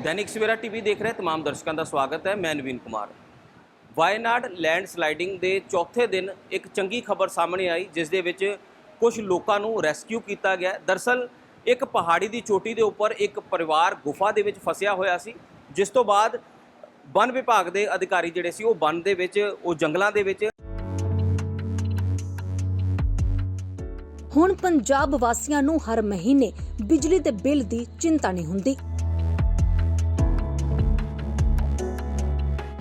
Dainik Savera TV ਦੇਖ ਰਹੇ तमाम ਦਰਸ਼ਕਾਂ ਦਾ ਸਵਾਗਤ ਹੈ ਮੈਂ ਨਵੀਨ ਕੁਮਾਰ ਵਾਇਨਾਡ ਲੈਂਡ ਸਲਾਈਡਿੰਗ ਦੇ ਚੌਥੇ ਦਿਨ ਇੱਕ ਚੰਗੀ ਖਬਰ ਸਾਹਮਣੇ ਆਈ ਜਿਸ ਦੇ ਵਿੱਚ ਕੁਝ ਲੋਕਾਂ ਨੂੰ ਰੈਸਕਿਊ ਕੀਤਾ ਗਿਆ ਦਰਸਲ ਇੱਕ ਪਹਾੜੀ ਦੀ ਚੋਟੀ ਦੇ ਉੱਪਰ ਇੱਕ ਪਰਿਵਾਰ ਗੁਫਾ ਦੇ ਵਿੱਚ ਫਸਿਆ ਹੋਇਆ ਸੀ ਜਿਸ ਤੋਂ ਬਾਅਦ ਵਨ ਵਿਭਾਗ ਦੇ ਅਧਿਕਾਰੀ ਜਿਹੜੇ ਸੀ ਉਹ ਵਨ ਦੇ ਵਿੱਚ ਉਹ ਜੰਗਲਾਂ ਦੇ ਵਿੱਚ ਹੁਣ ਪੰਜਾਬ ਵਾਸੀਆਂ ਨੂੰ ਹਰ ਮਹੀਨੇ ਬਿਜਲੀ ਦੇ ਬਿੱਲ ਦੀ ਚਿੰਤਾ ਨਹੀਂ ਹੁੰਦੀ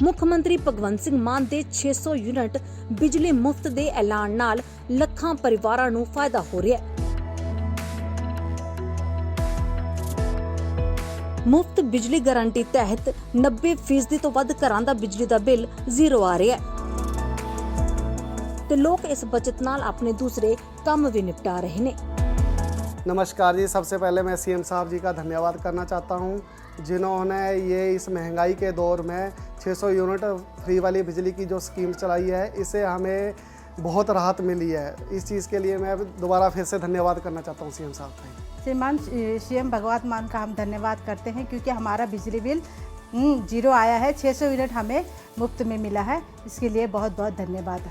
ਮੁੱਖ ਮੰਤਰੀ ਭਗਵੰਤ ਸਿੰਘ ਮਾਨ ਦੇ 600 ਯੂਨਿਟ ਬਿਜਲੀ ਮੁਫਤ ਦੇ ਐਲਾਨ ਨਾਲ ਲੱਖਾਂ ਪਰਿਵਾਰਾਂ ਨੂੰ ਫਾਇਦਾ ਹੋ ਰਿਹਾ ਹੈ। ਮੁਫਤ ਬਿਜਲੀ ਗਾਰੰਟੀ ਤਹਿਤ 90% ਤੋਂ ਵੱਧ ਘਰਾਂ ਦਾ ਬਿਜਲੀ ਦਾ ਬਿੱਲ ਜ਼ੀਰੋ ਆ ਰਿਹਾ ਹੈ। ਤੇ ਲੋਕ ਇਸ ਬਚਤ ਨਾਲ ਆਪਣੇ ਦੂਸਰੇ ਕੰਮ ਵੀ ਨਿਪਟਾ ਰਹੇ ਨੇ। नमस्कार जी सबसे पहले मैं सीएम साहब जी का धन्यवाद करना चाहता हूँ जिन्होंने ये इस महँगाई के दौर में 600 यूनिट फ्री वाली बिजली की जो स्कीम चलाई है इसे हमें बहुत राहत मिली है। इस चीज़ के लिए मैं दोबारा फिर से धन्यवाद करना चाहता हूँ सीएम साहब का श्रीमान सीएम भगवत मान का हम धन्यवाद करते हैं क्योंकि हमारा बिजली बिल हम्म, ज़ीरो आया है 600 यूनिट हमें मुफ़्त में मिला है। इसके लिए बहुत बहुत धन्यवाद।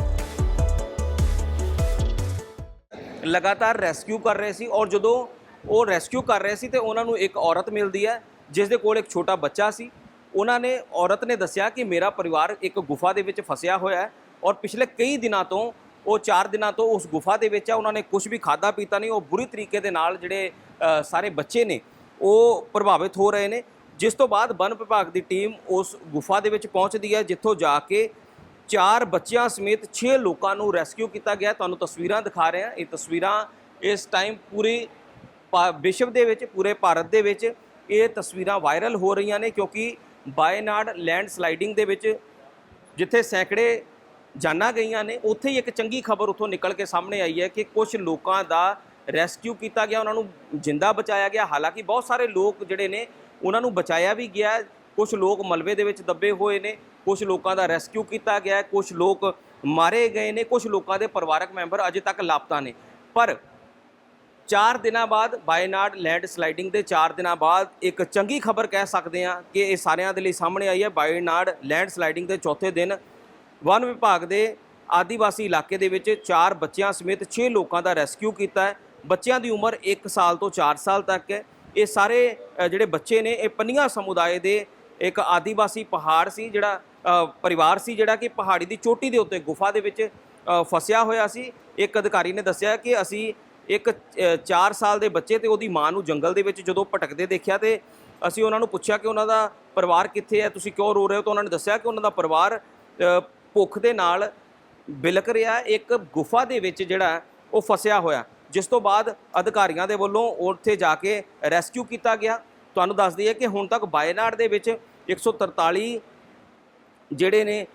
ਲਗਾਤਾਰ ਰੈਸਕਿਊ ਕਰ ਰਹੇ ਸੀ ਔਰ ਜਦੋਂ ਉਹ ਰੈਸਕਿਊ ਕਰ ਰਹੇ ਸੀ ਤੇ ਉਹਨਾਂ ਨੂੰ ਇੱਕ ਔਰਤ ਮਿਲਦੀ ਹੈ, ਜਿਸ ਦੇ ਕੋਲ ਇੱਕ ਛੋਟਾ ਬੱਚਾ ਸੀ। ਉਹਨਾਂ ਨੇ, ਔਰਤ ਨੇ ਦੱਸਿਆ ਕਿ ਮੇਰਾ ਪਰਿਵਾਰ ਇੱਕ ਗੁਫਾ ਦੇ ਵਿੱਚ ਫਸਿਆ ਹੋਇਆ ਹੈ ਔਰ ਪਿਛਲੇ ਕਈ ਦਿਨਾਂ ਤੋਂ, ਉਹ 4 ਦਿਨਾਂ ਤੋਂ ਉਸ ਗੁਫਾ ਦੇ ਵਿੱਚ ਆ ਉਹਨਾਂ ਨੇ ਕੁਝ ਵੀ ਖਾਦਾ ਪੀਤਾ ਨਹੀਂ, ਉਹ ਬੁਰੀ ਤਰੀਕੇ ਦੇ ਨਾਲ ਜਿਹੜੇ ਸਾਰੇ ਬੱਚੇ ਨੇ, ਉਹ ਪ੍ਰਭਾਵਿਤ ਹੋ ਰਹੇ ਨੇ। ਜਿਸ ਤੋਂ ਬਾਅਦ ਵਨ ਵਿਭਾਗ ਦੀ ਟੀਮ ਉਸ ਗੁਫਾ ਦੇ ਵਿੱਚ ਪਹੁੰਚਦੀ ਹੈ, ਜਿੱਥੋਂ ਜਾ ਕੇ ਚਾਰ ਬੱਚਿਆਂ ਸਮੇਤ 6 ਲੋਕਾਂ ਨੂੰ ਰੈਸਕਿਊ ਕੀਤਾ ਗਿਆ। ਤੁਹਾਨੂੰ ਤਸਵੀਰਾਂ ਦਿਖਾ ਰਹੇ ਹਾਂ। ਇਹ ਤਸਵੀਰਾਂ ਇਸ ਟਾਈਮ ਪੂਰੀ ਪਾ- ਵਿਸ਼ਵ ਦੇ ਵਿੱਚ, ਪੂਰੇ ਭਾਰਤ ਦੇ ਵਿੱਚ ਇਹ ਤਸਵੀਰਾਂ ਵਾਇਰਲ ਹੋ ਰਹੀਆਂ ਨੇ ਕਿਉਂਕਿ ਬਾਇਨਾਡ ਲੈਂਡ ਸਲਾਈਡਿੰਗ ਦੇ ਵਿੱਚ ਜਿੱਥੇ ਸੈਂਕੜੇ ਜਾਨਾਂ ਗਈਆਂ ਨੇ, ਉੱਥੇ ਹੀ ਇੱਕ ਚੰਗੀ ਖਬਰ ਉੱਥੋਂ ਨਿਕਲ ਕੇ ਸਾਹਮਣੇ ਆਈ ਹੈ ਕਿ ਕੁਝ ਲੋਕਾਂ ਦਾ ਰੈਸਕਿਊ ਕੀਤਾ ਗਿਆ। ਉਹਨਾਂ ਨੂੰ ਜਿੰਦਾ ਬਚਾਇਆ ਗਿਆ। ਹਾਲਾਂਕਿ ਬਹੁਤ ਸਾਰੇ ਲੋਕ ਜਿਹੜੇ ਨੇ, ਉਹਨਾਂ ਨੂੰ ਬਚਾਇਆ ਵੀ ਗਿਆ। ਕੁਝ ਲੋਕ ਮਲਬੇ ਦੇ ਵਿੱਚ ਦੱਬੇ ਹੋਏ ਨੇ ਕੁਝ ਲੋਕਾਂ ਦਾ ਰੈਸਕਿਊ ਕੀਤਾ ਗਿਆ ਹੈ, ਕੁਝ ਲੋਕ ਮਾਰੇ ਗਏ ਨੇ ਕੁਝ ਲੋਕਾਂ ਦੇ ਪਰਿਵਾਰਕ ਮੈਂਬਰ ਅਜੇ ਤੱਕ ਲਾਪਤਾ ਨੇ। ਪਰ 4 ਦਿਨਾਂ ਬਾਅਦ ਬਾਇਨਾਡ ਲੈਂਡ ਸਲਾਈਡਿੰਗ ਦੇ 4 ਦਿਨਾਂ ਬਾਅਦ ਇੱਕ ਚੰਗੀ ਖਬਰ ਕਹਿ ਸਕਦੇ ਹਾਂ ਕਿ ਇਹ ਸਾਰਿਆਂ ਦੇ ਲਈ ਸਾਹਮਣੇ ਆਈ ਹੈ। ਬਾਇਨਾਡ ਲੈਂਡ ਸਲਾਈਡਿੰਗ ਦੇ ਚੌਥੇ ਦਿਨ ਵਨ ਵਿਭਾਗ ਦੇ ਆਦੀਵਾਸੀ ਇਲਾਕੇ ਦੇ ਵਿੱਚ 4 ਬੱਚਿਆਂ ਸਮੇਤ 6 ਲੋਕਾਂ ਦਾ ਰੈਸਕਿਊ ਕੀਤਾ ਹੈ। ਬੱਚਿਆਂ ਦੀ ਉਮਰ 1 ਸਾਲ ਤੋਂ 4 ਸਾਲ ਤੱਕ ਹੈ। ਇਹ ਸਾਰੇ ਜਿਹੜੇ ਬੱਚੇ ਨੇ ਇਹ ਪੰਨੀਆਂ ਸਮੁਦਾਇ ਦੇ ਇੱਕ ਆਦੀਵਾਸੀ ਪਹਾੜ ਸੀ ਜਿਹੜਾ ਪਰਿਵਾਰ ਸੀ ਜਿਹੜਾ ਕਿ ਪਹਾੜੀ ਦੀ ਚੋਟੀ ਦੇ ਉੱਤੇ ਗੁਫਾ ਦੇ ਵਿੱਚ ਫਸਿਆ ਹੋਇਆ ਸੀ। ਇੱਕ ਅਧਿਕਾਰੀ ਨੇ ਦੱਸਿਆ ਕਿ ਅਸੀਂ ਇੱਕ 4 ਸਾਲ ਦੇ ਬੱਚੇ ਤੇ ਉਹਦੀ ਮਾਂ ਨੂੰ ਜੰਗਲ ਦੇ ਵਿੱਚ ਜਦੋਂ ਭਟਕਦੇ ਦੇਖਿਆ ਤੇ ਅਸੀਂ ਉਹਨਾਂ ਨੂੰ ਪੁੱਛਿਆ ਕਿ ਉਹਨਾਂ ਦਾ ਪਰਿਵਾਰ ਕਿੱਥੇ ਹੈ, ਤੁਸੀਂ ਕਿਉਂ ਰੋ ਰਹੇ ਹੋ? ਤਾਂ ਉਹਨਾਂ ਨੇ ਦੱਸਿਆ ਕਿ ਉਹਨਾਂ ਦਾ ਪਰਿਵਾਰ ਭੁੱਖ ਦੇ ਨਾਲ ਬਿਲਕ ਰਿਹਾ। ਇੱਕ ਗੁਫਾ ਦੇ ਵਿੱਚ ਜਿਹੜਾ ਉਹ ਫਸਿਆ ਹੋਇਆ। ਜਿਸ ਤੋਂ ਬਾਅਦ ਅਧਿਕਾਰੀਆਂ ਦੇ ਵੱਲੋਂ ਉੱਥੇ ਜਾ ਕੇ ਰੈਸਕਿਊ ਕੀਤਾ ਗਿਆ। ਤੁਹਾਨੂੰ ਦੱਸ ਦਈਏ ਕਿ ਹੁਣ ਤੱਕ ਬਾਇਨਾਡ ਦੇ ਵਿੱਚ 143 ਜਿਹੜੇ ਨੇ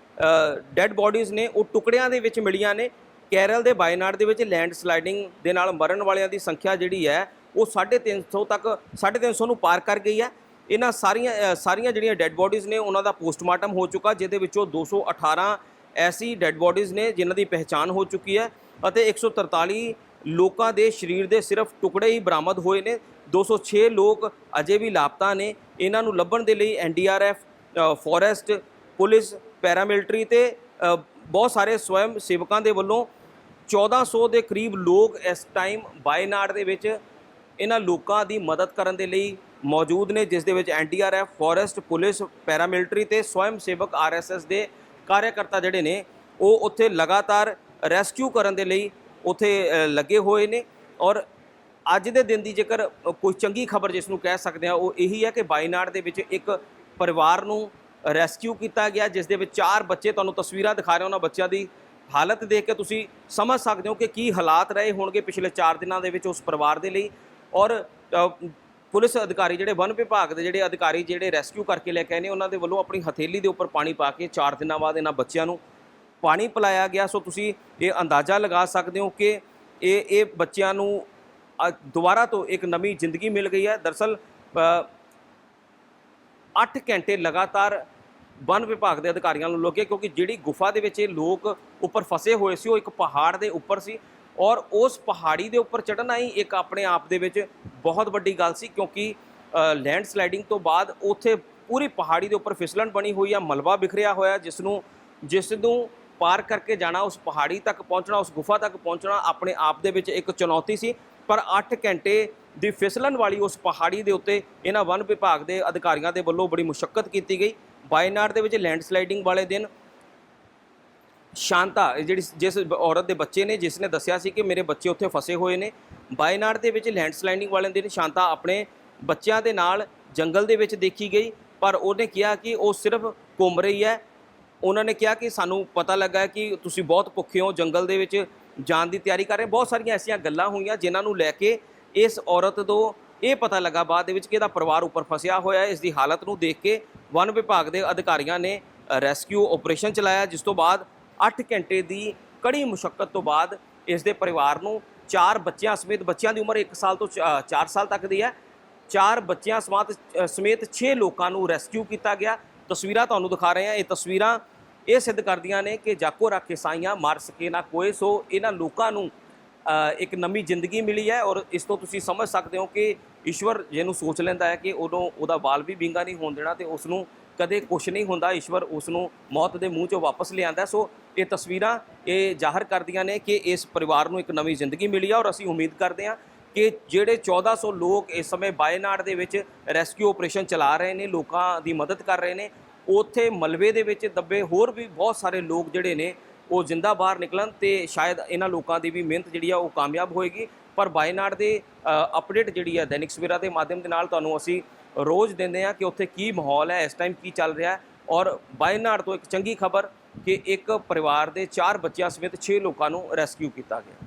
ਡੈੱਡ ਬਾਡੀਜ਼ ਨੇ, ਉਹ ਟੁਕੜਿਆਂ ਦੇ ਵਿੱਚ ਮਿਲੀਆਂ ਨੇ। ਕੇਰਲ ਦੇ ਬਾਇਨਾਡ ਦੇ ਵਿੱਚ ਲੈਂਡ ਸਲਾਈਡਿੰਗ ਦੇ ਨਾਲ ਮਰਨ ਵਾਲਿਆਂ ਦੀ ਸੰਖਿਆ ਜਿਹੜੀ ਹੈ, ਉਹ 350 ਤੱਕ 350 ਨੂੰ ਪਾਰ ਕਰ ਗਈ ਹੈ। ਇਹਨਾਂ ਸਾਰੀਆਂ ਸਾਰੀਆਂ ਜਿਹੜੀਆਂ ਡੈੱਡ ਬਾਡੀਜ਼ ਨੇ, ਉਹਨਾਂ ਦਾ ਪੋਸਟਮਾਰਟਮ ਹੋ ਚੁੱਕਾ, ਜਿਹਦੇ ਵਿੱਚੋਂ 218 ਐਸੀ ਡੈੱਡ ਬਾਡੀਜ਼ ਨੇ, ਜਿਨ੍ਹਾਂ ਦੀ ਪਹਿਚਾਣ ਹੋ ਚੁੱਕੀ ਹੈ। ਅਤੇ 143 ਲੋਕਾਂ ਦੇ ਸਰੀਰ ਦੇ ਸਿਰਫ ਟੁਕੜੇ ਹੀ ਬਰਾਮਦ ਹੋਏ ਨੇ। 206 ਲੋਕ ਅਜੇ ਵੀ ਲਾਪਤਾ ਨੇ। ਇਹਨਾਂ ਨੂੰ ਲੱਭਣ ਦੇ ਲਈ ਐਨਡੀਆਰਐਫ ਫੋਰੈਸਟ ਪੁਲਿਸ ਪੈਰਾਮਿਲਟਰੀ ਤੇ ਅ, ਬਹੁਤ ਸਾਰੇ ਸਵੈਮ ਸੇਵਕਾਂ ਦੇ ਵੱਲੋਂ 1400 ਦੇ ਕਰੀਬ ਲੋਕ ਇਸ ਟਾਈਮ ਬਾਇਨਾਡ ਦੇ ਵਿੱਚ ਇਹਨਾਂ ਲੋਕਾਂ ਦੀ ਮਦਦ ਕਰਨ ਦੇ ਲਈ ਮੌਜੂਦ ਨੇ ਜਿਸ ਦੇ ਵਿੱਚ ਐਨਡੀਆਰਐਫ ਫੋਰੈਸਟ ਪੁਲਿਸ ਪੈਰਾਮਿਲਟਰੀ ਤੇ ਸਵੈਮ ਸੇਵਕ ਆਰਐਸਐਸ ਦੇ ਕਾਰਜਕਰਤਾ ਜਿਹੜੇ ਨੇ ਉਹ ਉੱਥੇ ਲਗਾਤਾਰ ਰੈਸਕਿਊ ਕਰਨ ਦੇ ਲਈ ਉੱਥੇ ਲੱਗੇ ਹੋਏ ਨੇ। ਔਰ ਅੱਜ ਦੇ ਦਿਨ ਦੀ ਜੇਕਰ ਕੋਈ ਚੰਗੀ ਖਬਰ ਜਿਸ ਨੂੰ ਕਹਿ ਸਕਦੇ ਆ, ਉਹ ਇਹੀ ਹੈ ਕਿ ਬਾਈਨਾਡ ਦੇ ਵਿੱਚ ਇੱਕ ਪਰਿਵਾਰ ਨੂੰ ਰੈਸਕਿਊ ਕੀਤਾ ਗਿਆ, ਜਿਸ ਦੇ ਵਿੱਚ ਚਾਰ ਬੱਚੇ ਤੁਹਾਨੂੰ ਤਸਵੀਰਾਂ ਦਿਖਾ ਰਹੇ, ਉਹਨਾਂ ਬੱਚਿਆਂ ਦੀ ਹਾਲਤ ਦੇਖ ਕੇ ਤੁਸੀਂ ਸਮਝ ਸਕਦੇ ਹੋ ਕਿ ਕੀ ਹਾਲਾਤ ਰਹੇ ਹੋਣਗੇ ਪਿਛਲੇ 4 ਦਿਨਾਂ ਦੇ ਵਿੱਚ ਉਸ ਪਰਿਵਾਰ ਦੇ ਲਈ। ਔਰ ਪੁਲਿਸ ਅਧਿਕਾਰੀ ਜਿਹੜੇ ਵਨ ਵਿਭਾਗ ਦੇ ਜਿਹੜੇ ਅਧਿਕਾਰੀ ਜਿਹੜੇ ਰੈਸਕਿਊ ਕਰਕੇ ਲੈ ਕੇ ਆਏ ਨੇ, ਉਹਨਾਂ ਦੇ ਵੱਲੋਂ ਆਪਣੀ ਹਥੇਲੀ ਦੇ ਉੱਪਰ ਪਾਣੀ ਪਾ ਕੇ 4 ਦਿਨਾਂ ਬਾਅਦ ਇਹਨਾਂ ਬੱਚਿਆਂ ਨੂੰ ਪਾਣੀ ਪਿਲਾਇਆ ਗਿਆ ਸੋ ਤੁਸੀਂ ਇਹ ਅੰਦਾਜ਼ਾ ਲਗਾ ਸਕਦੇ ਹੋ ਕਿ ਇਹ ਇਹ ਬੱਚਿਆਂ ਨੂੰ ਅ, ਦੁਬਾਰਾ ਤੋਂ ਇੱਕ ਨਵੀਂ ਜ਼ਿੰਦਗੀ ਮਿਲ ਗਈ ਹੈ। ਦਰਸਲ ਅ, 8 ਘੰਟੇ ਲਗਾਤਾਰ ਵਨ ਵਿਭਾਗ ਦੇ ਅਧਿਕਾਰੀਆਂ ਨੂੰ ਲੱਗੇ ਕਿਉਂਕਿ ਜਿਹੜੀ ਗੁਫਾ ਦੇ ਵਿੱਚ ਇਹ ਲੋਕ ਉੱਪਰ ਫਸੇ ਹੋਏ ਸੀ ਉਹ ਇੱਕ ਪਹਾੜ ਦੇ ਉੱਪਰ ਸੀ ਔਰ ਉਸ ਪਹਾੜੀ ਦੇ ਉੱਪਰ ਚੜ੍ਹਨਾ ਹੀ ਇੱਕ ਆਪਣੇ ਆਪ ਦੇ ਵਿੱਚ ਬਹੁਤ ਵੱਡੀ ਗੱਲ ਸੀ ਕਿਉਂਕਿ ਲੈਂਡ ਸਲਾਈਡਿੰਗ ਤੋਂ ਬਾਅਦ ਉੱਥੇ ਪੂਰੀ ਪਹਾੜੀ ਦੇ ਉੱਪਰ ਫਿਸਲਣ ਬਣੀ ਹੋਈ ਆ ਮਲਬਾ ਬਿਖਰਿਆ ਹੋਇਆ ਜਿਸ ਨੂੰ ਜਿਸ ਨੂੰ ਪਾਰ ਕਰਕੇ ਜਾਣਾ, ਉਸ ਪਹਾੜੀ ਤੱਕ ਪਹੁੰਚਣਾ, ਉਸ ਗੁਫਾ ਤੱਕ ਪਹੁੰਚਣਾ ਆਪਣੇ ਆਪ ਦੇ ਵਿੱਚ ਇੱਕ ਚੁਣੌਤੀ ਸੀ। ਪਰ 8 ਘੰਟੇ ਦੀ ਫਿਸਲਣ ਵਾਲੀ ਉਸ ਪਹਾੜੀ ਦੇ ਉੱਤੇ ਇਹਨਾਂ ਵਨ ਵਿਭਾਗ ਦੇ ਅਧਿਕਾਰੀਆਂ ਦੇ ਵੱਲੋਂ ਬੜੀ ਮੁਸ਼ਕਲ ਕੀਤੀ ਗਈ। ਵਾਇਨਾਡ ਦੇ ਵਿੱਚ ਲੈਂਡਸਲਾਈਡਿੰਗ ਵਾਲੇ ਦਿਨ ਸ਼ਾਂਤਾ ਜਿਹੜੀ ਜਿਸ ਔਰਤ ਦੇ ਬੱਚੇ ਨੇ, ਜਿਸ ਨੇ ਦੱਸਿਆ ਸੀ ਕਿ ਮੇਰੇ ਬੱਚੇ ਉੱਥੇ ਫਸੇ ਹੋਏ ਨੇ। ਵਾਇਨਾਡ ਦੇ ਵਿੱਚ ਲੈਂਡਸਲਾਈਡਿੰਗ ਵਾਲੇ ਦਿਨ ਸ਼ਾਂਤਾ ਆਪਣੇ ਬੱਚਿਆਂ ਦੇ ਨਾਲ ਜੰਗਲ ਦੇ ਵਿੱਚ ਦੇਖੀ ਗਈ। ਪਰ ਉਹਨੇ ਕਿਹਾ ਕਿ ਉਹ ਸਿਰਫ ਘੁੰਮ ਰਹੀ ਹੈ। ਉਹਨਾਂ ਨੇ ਕਿਹਾ ਕਿ ਸਾਨੂੰ ਪਤਾ ਲੱਗਾ ਕਿ ਤੁਸੀਂ ਬਹੁਤ ਭੁੱਖੇ ਹੋ, ਜੰਗਲ ਦੇ ਵਿੱਚ ਜਾਣ ਦੀ ਤਿਆਰੀ ਕਰ ਰਹੇ ਬਹੁਤ ਸਾਰੀਆਂ ਐਸੀਆਂ ਗੱਲਾਂ ਹੋਈਆਂ ਜਿਨ੍ਹਾਂ ਨੂੰ ਲੈ ਕੇ ਇਸ ਔਰਤ ਤੋਂ ਇਹ ਪਤਾ ਲੱਗਾ ਬਾਅਦ ਦੇ ਵਿੱਚ ਕਿ ਇਹਦਾ ਪਰਿਵਾਰ ਉੱਪਰ ਫਸਿਆ ਹੋਇਆ ਹੈ। ਇਸ ਦੀ ਹਾਲਤ ਨੂੰ ਦੇਖ ਕੇ ਵਨ ਵਿਭਾਗ ਦੇ ਅਧਿਕਾਰੀਆਂ ਨੇ ਰੈਸਕਿਊ ਆਪਰੇਸ਼ਨ ਚਲਾਇਆ, ਜਿਸ ਤੋਂ ਬਾਅਦ 8 ਘੰਟੇ ਦੀ ਕੜੀ ਮੁਸ਼ਕਲ ਤੋਂ ਬਾਅਦ ਇਸ ਦੇ ਪਰਿਵਾਰ ਨੂੰ ਚਾਰ ਬੱਚਿਆਂ ਸਮੇਤ, ਬੱਚਿਆਂ ਦੀ ਉਮਰ 1 ਸਾਲ ਤੋਂ 4 ਸਾਲ ਤੱਕ ਦੀ ਹੈ, ਚਾਰ ਬੱਚਿਆਂ ਸਮੇਤ ਸਮੇਤ 6 ਲੋਕਾਂ ਨੂੰ ਰੈਸਕਿਊ ਕੀਤਾ ਗਿਆ। ਤਸਵੀਰਾਂ ਤੁਹਾਨੂੰ ਦਿਖਾ ਰਹੇ ਹਾਂ। ਇਹ ਤਸਵੀਰਾਂ ਇਹ ਸਿੱਧ ਕਰਦੀਆਂ ਨੇ ਕਿ ਜਾਕੋ ਰੱਖੇ ਸਾਈਆਂ ਮਾਰ ਸਕੇ ਨਾ ਕੋਏ। ਸੋ ਇਹਨਾਂ ਲੋਕਾਂ ਨੂੰ ਇੱਕ ਨਵੀਂ ਜ਼ਿੰਦਗੀ ਮਿਲੀ ਹੈ ਔਰ ਇਸ ਤੋਂ ਤੁਸੀਂ ਸਮਝ ਸਕਦੇ ਹੋ ਕਿ ਈਸ਼ਵਰ ਜਿਹਨੂੰ ਸੋਚ ਲੈਂਦਾ ਹੈ ਕਿ ਉਦੋਂ ਉਹਦਾ ਬਾਲ ਵੀ ਵਿੰਗਾ ਨਹੀਂ ਹੋਣ ਦੇਣਾ ਤੇ ਉਸ ਨੂੰ ਕਦੇ ਕੁਝ ਨਹੀਂ ਹੁੰਦਾ। ਈਸ਼ਵਰ ਉਸ ਨੂੰ ਮੌਤ ਦੇ ਮੂੰਹ 'ਚੋਂ ਵਾਪਸ ਲਿਆਂਦਾ ਸੋ ਇਹ ਤਸਵੀਰਾਂ ਇਹ ਜ਼ਾਹਰ ਕਰਦੀਆਂ ਨੇ ਕਿ ਇਸ ਪਰਿਵਾਰ ਨੂੰ ਇੱਕ ਨਵੀਂ ਜ਼ਿੰਦਗੀ ਮਿਲੀ ਹੈ ਔਰ ਅਸੀਂ ਉਮੀਦ ਕਰਦੇ ਹਾਂ ਕਿ ਜਿਹੜੇ 1400 ਲੋਕ ਇਸ ਸਮੇਂ ਬਾਇਨਾਡ ਦੇ ਵਿੱਚ ਰੈਸਕਿਊ ਆਪਰੇਸ਼ਨ ਚਲਾ ਰਹੇ ਨੇ, ਲੋਕਾਂ ਦੀ ਮਦਦ ਕਰ ਰਹੇ ਨੇ। ਉੱਥੇ ਮਲਬੇ ਦੇ ਵਿੱਚ ਦੱਬੇ ਹੋਰ ਵੀ ਬਹੁਤ ਸਾਰੇ ਲੋਕ ਜਿਹੜੇ ਨੇ, ਉਹ ਜ਼ਿੰਦਾ ਬਾਹਰ ਨਿਕਲਣ ਤੇ ਸ਼ਾਇਦ ਇਹਨਾਂ ਲੋਕਾਂ ਦੀ ਵੀ ਮਿਹਨਤ ਜਿਹੜੀ ਆ ਉਹ ਕਾਮਯਾਬ ਹੋਏਗੀ। ਪਰ ਬਾਇਨਾਡ ਦੇ ਅਪਡੇਟ ਜਿਹੜੀ ਆ ਦੈਨਿਕ ਸਵੇਰਾ ਦੇ ਮਾਧਿਅਮ ਦੇ ਨਾਲ ਤੁਹਾਨੂੰ ਅਸੀਂ ਰੋਜ਼ ਦਿੰਦੇ ਆ ਕਿ ਉੱਥੇ ਕੀ ਮਾਹੌਲ ਹੈ, ਇਸ ਟਾਈਮ ਕੀ ਚੱਲ ਰਿਹਾ ਹੈ। ਔਰ ਬਾਇਨਾਡ ਤੋਂ ਇੱਕ ਚੰਗੀ ਖਬਰ ਕਿ ਇੱਕ ਪਰਿਵਾਰ ਦੇ 4 ਬੱਚਿਆਂ ਸਮੇਤ 6 ਲੋਕਾਂ ਨੂੰ ਰੈਸਕਿਊ ਕੀਤਾ ਗਿਆ।